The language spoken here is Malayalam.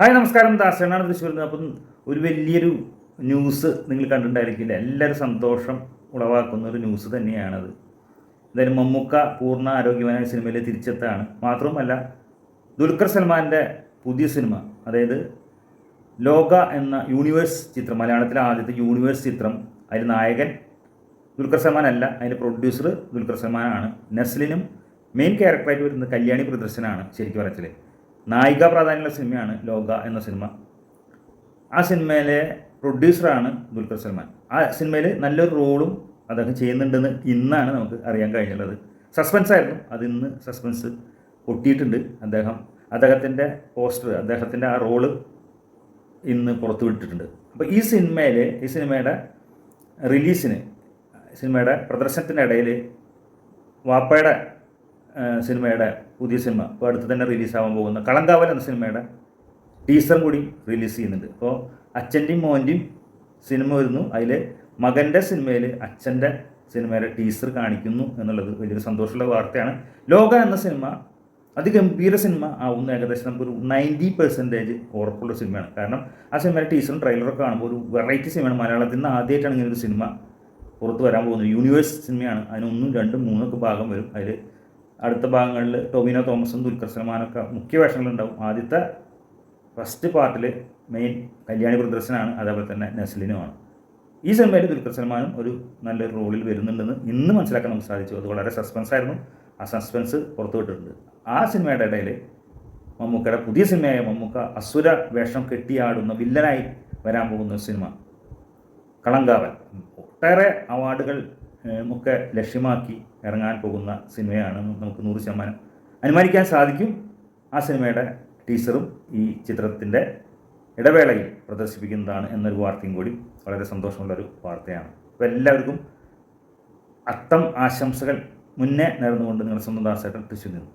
ഹായ് നമസ്കാരം. ദാസനാണ് തൃശ്ശൂരിൽ നിന്ന്. അപ്പം ഒരു വലിയൊരു ന്യൂസ് നിങ്ങൾ കണ്ടിട്ടുണ്ടായിരിക്കില്ല? എല്ലാവരും സന്തോഷം ഉളവാക്കുന്ന ഒരു ന്യൂസ് തന്നെയാണത്. എന്തായാലും മമ്മൂക്ക പൂർണ ആരോഗ്യവാനായ സിനിമയിൽ തിരിച്ചെത്താണ്. മാത്രവുമല്ല ദുൽഖർ സൽമാന്റെ പുതിയ സിനിമ അതായത് ലോക എന്ന യൂണിവേഴ്സ് ചിത്രം മലയാളത്തിലെ ആദ്യത്തെ യൂണിവേഴ്സ് ചിത്രം അതിൽ നായകൻ ദുൽഖർ സൽമാൻ അല്ല അതിന്റെ പ്രൊഡ്യൂസർ ദുൽഖർ സൽമാനാണ്. നസ്ലിനും മെയിൻ ക്യാരക്ടറായിട്ട് വരുന്നത് കല്യാണി പ്രദർശനാണ് ശരിക്കും പറയത്തിൽ നായിക പ്രാധാന്യമുള്ള സിനിമയാണ് ലോക എന്ന സിനിമ. ആ സിനിമയിലെ പ്രൊഡ്യൂസറാണ് ദുൽഖർ സൽമാൻ. ആ സിനിമയിൽ നല്ലൊരു റോളും അദ്ദേഹം ചെയ്യുന്നുണ്ടെന്ന് ഇന്നാണ് നമുക്ക് അറിയാൻ കഴിഞ്ഞുള്ളത്. സസ്പെൻസ് ആയിരുന്നു. അതിന്ന് സസ്പെൻസ് പൊട്ടിയിട്ടുണ്ട്. അദ്ദേഹം അദ്ദേഹത്തിന്റെ പോസ്റ്റർ അദ്ദേഹത്തിന്റെ ആ റോൾ ഇന്ന് പുറത്തു വിട്ടിട്ടുണ്ട്. അപ്പോൾ ഈ സിനിമയിൽ ഈ സിനിമയുടെ റിലീസിന് സിനിമയുടെ പ്രദർശനത്തിന്റെ ഇടയിൽ വാപ്പയുടെ സിനിമയുടെ പുതിയ സിനിമ ഇപ്പോൾ അടുത്ത് തന്നെ റിലീസാവാൻ പോകുന്ന കളങ്കാവൽ എന്ന സിനിമയുടെ ടീസറും കൂടി റിലീസ് ചെയ്യുന്നുണ്ട്. അപ്പോൾ അച്ഛന്റെയും മോന്റെയും സിനിമ വരുന്നു. അതിൽ മകന്റെ സിനിമയിൽ അച്ഛന്റെ സിനിമയുടെ ടീസർ കാണിക്കുന്നു എന്നുള്ളത് വലിയൊരു സന്തോഷമുള്ള വാർത്തയാണ്. ലോക എന്ന സിനിമ അതിഗംഭീര സിനിമ ആവുന്ന ഏകദേശം നമുക്കൊരു നയന്റി പെർസെന്റേജ് ഉറപ്പുള്ള സിനിമയാണ്. കാരണം ആ സിനിമയുടെ ടീസറും ട്രെയിലറൊക്കെ കാണുമ്പോൾ ഒരു വെറൈറ്റി സിനിമയാണ്. മലയാളത്തിൽ നിന്ന് ആദ്യമായിട്ടാണ് ഇങ്ങനെ ഒരു സിനിമ പുറത്ത് വരാൻ പോകുന്നത്. യൂണിവേഴ്സ് സിനിമയാണ്. അതിനൊന്നും രണ്ടും മൂന്നൊക്കെ ഭാഗം വരും. അതിൽ അടുത്ത ഭാഗങ്ങളിൽ ടൊമിനോ തോമസും ദുൽഖർ സൽമാനൊക്കെ മുഖ്യ വേഷങ്ങളുണ്ടാവും. ആദ്യത്തെ ഫസ്റ്റ് പാർട്ടിൽ മെയിൻ കല്യാണി പ്രദർശനാണ് അതേപോലെ തന്നെ നസ്ലിനുമാണ്. ഈ സിനിമയിൽ ദുൽഖർ സൽമാനും ഒരു നല്ലൊരു റോളിൽ വരുന്നുണ്ടെന്ന് ഇന്ന് മനസ്സിലാക്കാൻ നമുക്ക് സാധിച്ചു. അത് വളരെ സസ്പെൻസ് ആയിരുന്നു. ആ സസ്പെൻസ് പുറത്തുവിട്ടിട്ടുണ്ട് ആ സിനിമയുടെ ഇടയിൽ മമ്മൂക്കയുടെ പുതിയ സിനിമയായ മമ്മൂക്ക അസുര വേഷം കെട്ടിയാടുന്ന വില്ലനായി വരാൻ പോകുന്ന സിനിമ കളങ്കാവൻ ഒട്ടേറെ അവാർഡുകൾ ഒക്കെ ലക്ഷ്യമാക്കി ഇറങ്ങാൻ പോകുന്ന സിനിമയാണ് നമുക്ക് നൂറ് ശതമാനം അനുമാനിക്കാൻ സാധിക്കും. ആ സിനിമയുടെ ടീച്ചറും ഈ ചിത്രത്തിന്റെ ഇടവേളയിൽ പ്രദർശിപ്പിക്കുന്നതാണ് എന്നൊരു വാർത്തയും കൂടി വളരെ സന്തോഷമുള്ളൊരു വാർത്തയാണ്. അപ്പോൾ എല്ലാവർക്കും അത്തം ആശംസകൾ മുന്നേ നേർന്നുകൊണ്ട് നിങ്ങളുടെ സ്വന്തം ദാസേട്ടൻ തൃശ്ശൂർ നിന്ന്